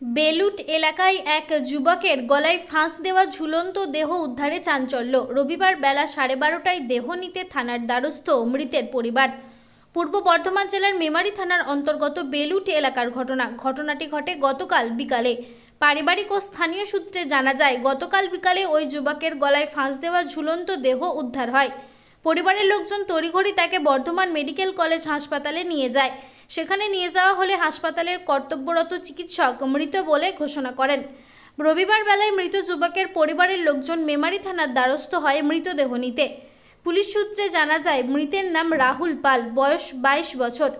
বেলুট এলাকায় এক যুবকের গলায় ফাঁস দেওয়া ঝুলন্ত দেহ উদ্ধারে চাঞ্চল্য। রবিবার বেলা সাড়ে বারোটায় দেহ নিতে থানার দ্বারস্থ মৃতের পরিবার। পূর্ব বর্ধমান জেলার মেমারি থানার অন্তর্গত বেলুট এলাকার ঘটনা। ঘটনাটি ঘটে গতকাল বিকালে। পারিবারিক ও স্থানীয় সূত্রে জানা যায়, গতকাল বিকালে ওই যুবকের গলায় ফাঁস দেওয়া ঝুলন্ত দেহ উদ্ধার হয়। পরিবারের লোকজন তড়িঘড়ি তাকে বর্ধমান মেডিকেল কলেজ হাসপাতালে নিয়ে যায়। সেখানে নিয়ে যাওয়া হলে হাসপাতালের কর্তব্যরত চিকিৎসক মৃত বলে ঘোষণা করেন। রবিবার বেলায় মৃত যুবকের পরিবারের লোকজন মেমারি থানার দ্বারস্থ হয় মৃতদেহ নিতে। পুলিশ সূত্রে জানা যায়, মৃতের নাম রাহুল পাল, বয়স বাইশ বছর।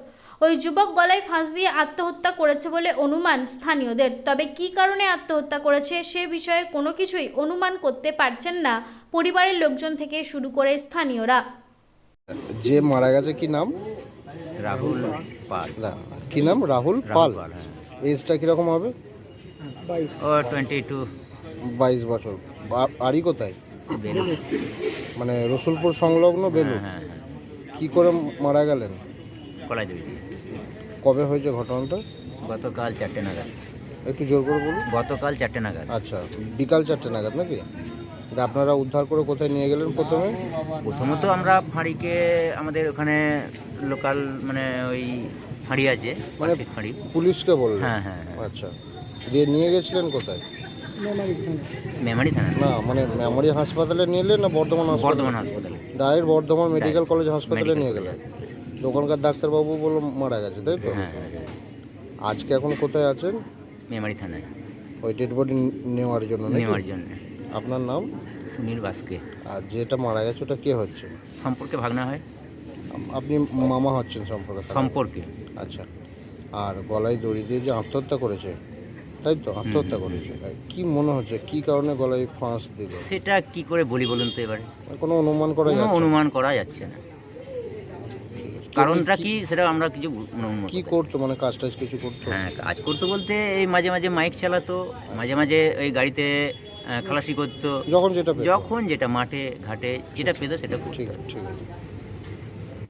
ওই যুবক গলায় ফাঁস দিয়ে আত্মহত্যা করেছে বলে অনুমান স্থানীয়দের। তবে কী কারণে আত্মহত্যা করেছে সে বিষয়ে কোনো কিছুই অনুমান করতে পারছেন না পরিবারের লোকজন থেকে শুরু করে স্থানীয়রা। যে মারা গেছে কি নাম? রাহুল পাল। না, কি নাম? রাহুল রাহুল পাল? পাল হ্যাঁ। এজটা কীরকম হবে? ও টোয়েন্টি টু বাইশ বছর। বা- বাড়ি কোথায়? মানে রসুলপুর সংলগ্ন বেলু হ্যাঁ হ্যাঁ। কি করে মারা গেলেন? কলাই দেবী কবে হয়েছে ঘটনাটা? গতকাল চারটে নাগাদ। একটু জোর করে বলুন। গতকাল চারটে নাগাদ। আচ্ছা বিকাল চারটে নাগাদ নাকি? আপনারা উদ্ধার করে কোথায় নিয়ে গেলেন প্রথমে? প্রথমত আমরা ফাঁড়িকে আমাদের ওখানে লোকাল মানে ওই ফাঁড়ি আছে মানে ফাঁড়ি। পুলিশকে বললেন? হ্যাঁ হ্যাঁ হ্যাঁ। আচ্ছা। দিয়ে নিয়ে গেছিলেন কোথায়? মেমারি থানা। না মানে মেমোরি হাসপাতালে নিয়ে এলেন না বর্ধমান বর্ধমান হাসপাতালে। ডাইরেক্ট বর্ধমান মেডিকেল কলেজ হাসপাতালে নিয়ে গেলেন। দোকানকার ডাক্তারবাবু বলল মারা গেছে তাই তো? হ্যাঁ হ্যাঁ। আজকে এখন কোথায় আছেন? মেমারি থানায়। ওই ডেড বডি নেওয়ার জন্য? নেওয়ার জন্য। আপনার নাম? সুনীল বাসকে। আর যেটা মারা গেছে ওটা কে হচ্ছে? সম্পর্কে ভাগনা হয়। আপনি মামা হচ্ছেন সম্পর্কে সম্পর্কে। আচ্ছা। আর গলায় দড়ি দিয়ে যে আত্মহত্যা করেছে তাই তো? আত্মহত্যা করেছে। কি মনে হচ্ছে কি কারণে গলায় ফাঁস দিল? সেটা কি করে বলি বলুন তো এবারে? কোনো অনুমান করা যাচ্ছে অনুমান করা যাচ্ছে না। কারণটা কি সেটা আমরা কিছু কি করতো মানে কাজ টাজ কিছু করতো? হ্যাঁ কাজ করতো বলতে এই মাঝে মাঝে মাইক চালাতো মাঝে মাঝে ওই গাড়িতে খালাসি করতো। যখন যেটা যখন যেটা মাঠে ঘাটে যেটা পেতো সেটা করতো। ঠিক আছে ঠিক আছে।